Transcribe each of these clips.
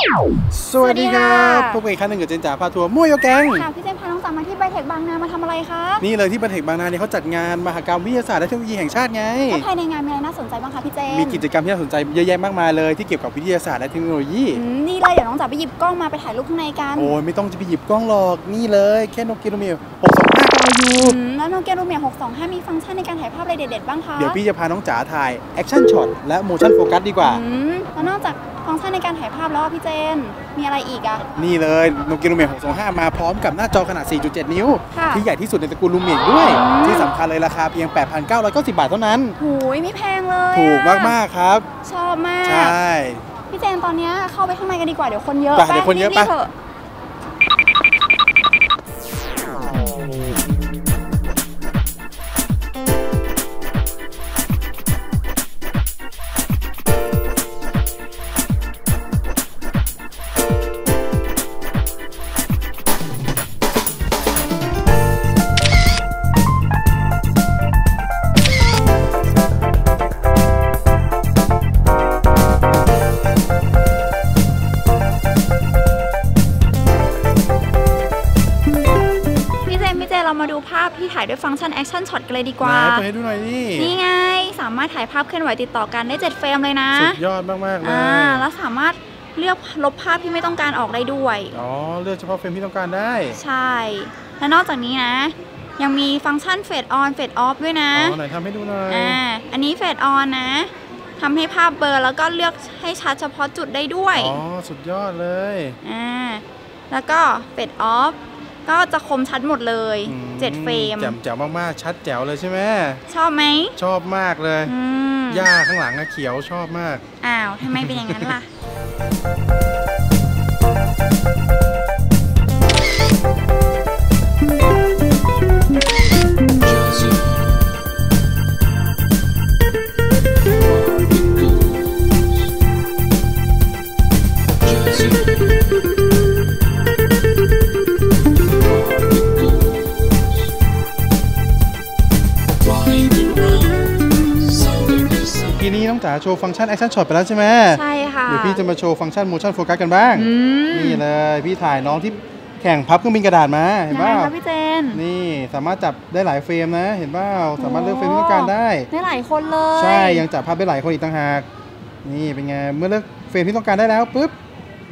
สวัสดีครับสวัสดีค่ะพบกันอีกครั้งหนึ่งกับเจนจ๋าพาทัวร์มั่วโยแกงค่ะพี่เจนพาน้องสาวมาที่ไบเทคบางนามาทำอะไรคะนี่เลยที่บันเทคบางนาเนี่ยเขาจัดงานมหกรรมวิทยาศาสตร์และเทคโนโลยีแห่งชาติไงแล้วภายในงานมีอะไรน่าสนใจบ้างคะพี่เจนมีกิจกรรมที่น่าสนใจเยอะแยะมากมายเลยที่เกี่ยวกับวิทยาศาสตร์และเทคโนโลยีอืมนี่เลยเดี๋ยวน้องจ๋าไปหยิบกล้องมาไปถ่ายรูปข้างในกันโอ้ยไม่ต้องจะไปหยิบกล้องหรอกนี่เลยแค่นกเกโนเมีย625ก็เอาอยู่อืมแล้วโนเกียรูเมีย625 มีฟังก์ชันในการถ่ายภาพอะไรเด็ดๆบ้างคะ เดี๋ยวพี่จะพาน้องจ๋าถ่ายแอคชั่นช็อตและโมชั่นโฟกัสดีกว่าอืมแล้วนอกจากฟังก์ชันในการถ่ายภาพแล้วอะพี่เจน มีอะไรอีกอะนี่เลยโนเกียลูเมีย625 มาพร้อมกับหน้าจอขนาด 4.7 นิ้วค่ะที่ใหญ่ที่สุดในตระกูลลูเมียด้วยอืมที่สำคัญเลยราคาเพียง 8,990 บาทเท่านั้นหูยไม่แพงเลยอะถูกมากๆครับ ชอบมาก ใช่ พี่เจนตอนเนี้ยเข้าไปข้างในกันดีกว่าเดี๋ยวคนเยอะไปเดี๋ยวคนเยอะรีบๆไป เจนพี่เจนเรามาดูภาพที่ถ่ายด้วยฟังก์ชัน Action Shot กันเลยดีกว่าไหนเปิดให้ดูหน่อยนี่นี่ไง สามารถถ่ายภาพเคลื่อนไหวติดต่อกันได้ 7 เฟรมเลยนะ สุดยอดมากๆเลยอ่าแล้วสามารถเลือกลบภาพที่ไม่ต้องการออกได้ด้วย อ๋อ เลือกเฉพาะเฟรมที่ต้องการได้ ใช่ และนอกจากนี้นะ ยังมีฟังก์ชันเฟดออนเฟดออฟด้วยนะ อ๋อ ไหนทำให้ดูหน่อย อ่า อันนี้เฟดออนนะทำให้ภาพเบลอร์แล้วก็เลือกให้ชัดเฉพาะจุดได้ด้วย อ๋อ สุดยอดเลย อ่า แล้วก็เฟดออฟ ก็จะคมชัดหมดเลยอืม7เฟรมแจ๋วแจ๋วมากๆ ชัดแจ๋วเลยใช่ไหมชอบไหมชอบมากเลยอืมหญ้าข้างหลังอะเขียวชอบมาก อ้าวทำไมเป็นอย่างนั้นล่ะ โชว์ฟังก์ชัน Action Shot ไปแล้วใช่ไหมใช่ค่ะ เดี๋ยวพี่จะมาโชว์ฟังก์ชัน Motion Focus กันบ้างอืมนี่เลย พี่ถ่ายน้องที่แข่งพับเครื่องบินกระดาษมา เห็นยังไงป่าคะพี่เจน นี่สามารถจับได้หลายเฟรมนะ เห็นป่าวสามารถเลือกเฟรมที่ต้องการได้ ได้หลายคนเลย ใช่ ยังจับภาพได้หลายคนอีกต่างหาก นี่เป็นไง เมื่อเลือกเฟรมที่ต้องการได้แล้วปุ๊บ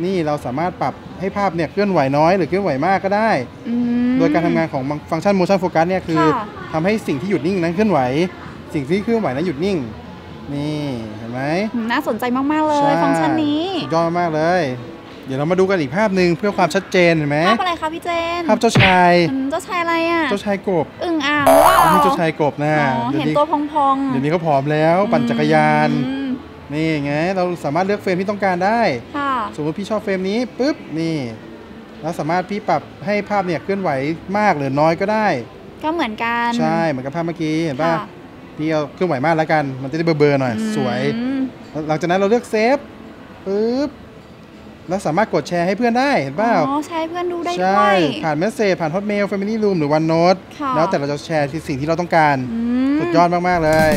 นี่เราสามารถปรับให้ภาพเนี่ยเคลื่อนไหวน้อยหรือเคลื่อนไหวมากก็ได้อืมโดยการทำงานของฟังก์ชัน motion focus เนี่ยคือค่ะทำให้สิ่งที่หยุดนิ่งนั้นเคลื่อนไหว สิ่งที่เคลื่อนไหวนั้นหยุดนิ่ง นี่เห็นไหมอืมน่าสนใจมาก ๆ เลยใช่ฟังก์ชันนี้สุดยอดมากเลย เดี๋ยวเรามาดูกันอีกภาพหนึ่งเพื่อความชัดเจนเห็นไหมภาพอะไรคะพี่เจน ภาพเจ้าชายอืมเจ้าชายอะไรอะ เจ้าชายกบอึ่งอ่างหรือเปล่านี่เจ้าชายกบนะอ๋อเดี๋ยวเห็นนี้ตัวพองๆเดี๋ยวนี้เขาผอมแล้วปั่นจักรยานอืมนี่ไงเราสามารถเลือกเฟรมที่ต้องการได้ค่ะสมมติพี่ชอบเฟรมนี้ปุ๊บนี่แล้วสามารถพี่ปรับให้ภาพเนี่ยเคลื่อนไหวมากหรือน้อยก็ได้ ก็เหมือนกัน ใช่เหมือนกับภาพเมื่อกี้เห็นป่ะค่ะ พี่เอาเคลื่อนไหวมากแล้วกัน มันจะได้เบลอๆหน่อยอืมสวย หลังจากนั้นเราเลือกเซฟปุ๊บแล้วสามารถกดแชร์ให้เพื่อนได้เห็นเปล่าอ๋อใช้เพื่อนดูได้ใช่ด้วย ผ่านเมสเซจผ่าน Hotmail Family Room หรือ OneNote ค่ะแล้วแต่เราจะแชร์สิ่งที่เราต้องการอืมสุดยอดมาก ๆ เลย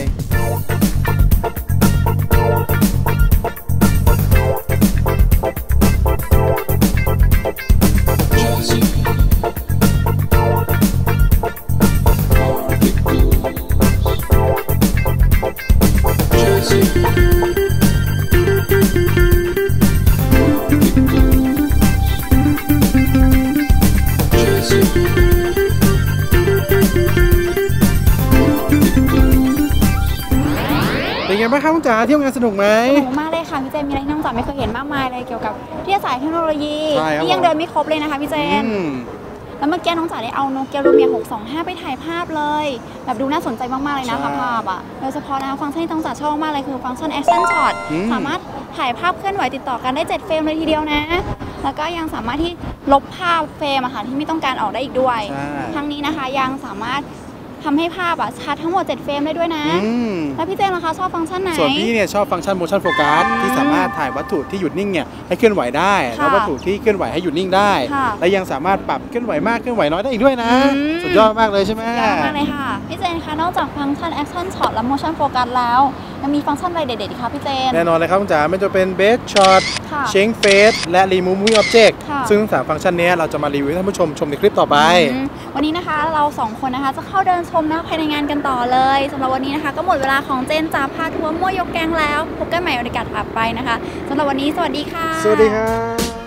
บ้างครับคุณจ๋าเที่ยวงานสนุกไหมสนุกมากเลยค่ะพี่เจนมีอะไรที่น้องจ๋าไม่เคยเห็นมากมายเลยเกี่ยวกับวิทยาศาสตร์เทคโนโลยีใช่ครับนี่ยังเดินไม่ครบเลยนะคะพี่เจนอืมแล้วเมื่อกี้น้องจ๋าได้เอาโนเกียลูเมีย625 ไปถ่ายภาพเลย แบบดูน่าสนใจมาก ๆ เลยนะคะใช่ภาพอะโดยเฉพาะนะคะฟังก์ชันที่น้องจ๋าชอบมากเลยคือฟังก์ชัน action shot อืมสามารถถ่ายภาพเคลื่อนไหวติดต่อกันได้ 7 เฟรมเลยทีเดียวนะ แล้วก็ยังสามารถที่ลบภาพเฟรมอะค่ะที่ไม่ต้องการออกได้อีกด้วยใช่ทั้งนี้นะคะยังสามารถ ทำให้ภาพอะชัดทั้งหมด 7 เฟรมได้ด้วยนะอืมแล้วพี่เจนล่ะคะชอบฟังก์ชันไหน ส่วนพี่เนี่ยชอบฟังก์ชัน motion focus อืมที่สามารถถ่ายวัตถุที่หยุดนิ่งเนี่ยให้เคลื่อนไหวได้ค่ะแล้ววัตถุที่เคลื่อนไหวให้หยุดนิ่งได้ค่ะและยังสามารถปรับเคลื่อนไหวมากเคลื่อนไหวน้อยได้อีกด้วยนะอืมสุดยอดมากเลยใช่ไหมยากมากเลยค่ะ พี่เจนคะนอกจากฟังก์ชัน action shot และ motion focus แล้ว ยังมีฟังก์ชันอะไรเด็ดๆอีกคะพี่เจน แน่นอนเลยครับคุณจ๋าไม่ว่าจะเป็น Best Shot ค่ะ Change Face และ Remove Moving Object ค่ะ ซึ่งทั้งสามฟังก์ชันนี้เราจะมารีวิวให้ท่านผู้ชมชมในคลิปต่อไป อืมวันนี้นะคะเราสองคนนะคะจะเข้าเดินชมนะคะภายในงานกันต่อเลยสำหรับวันนี้นะคะ ก็หมดเวลาของเจนจ่าพาทัวร์มั่วยกแกงแล้วพบกันใหม่ในโอกาสถัดไปนะคะสำหรับวันนี้สวัสดีค่ะ สวัสดีครับ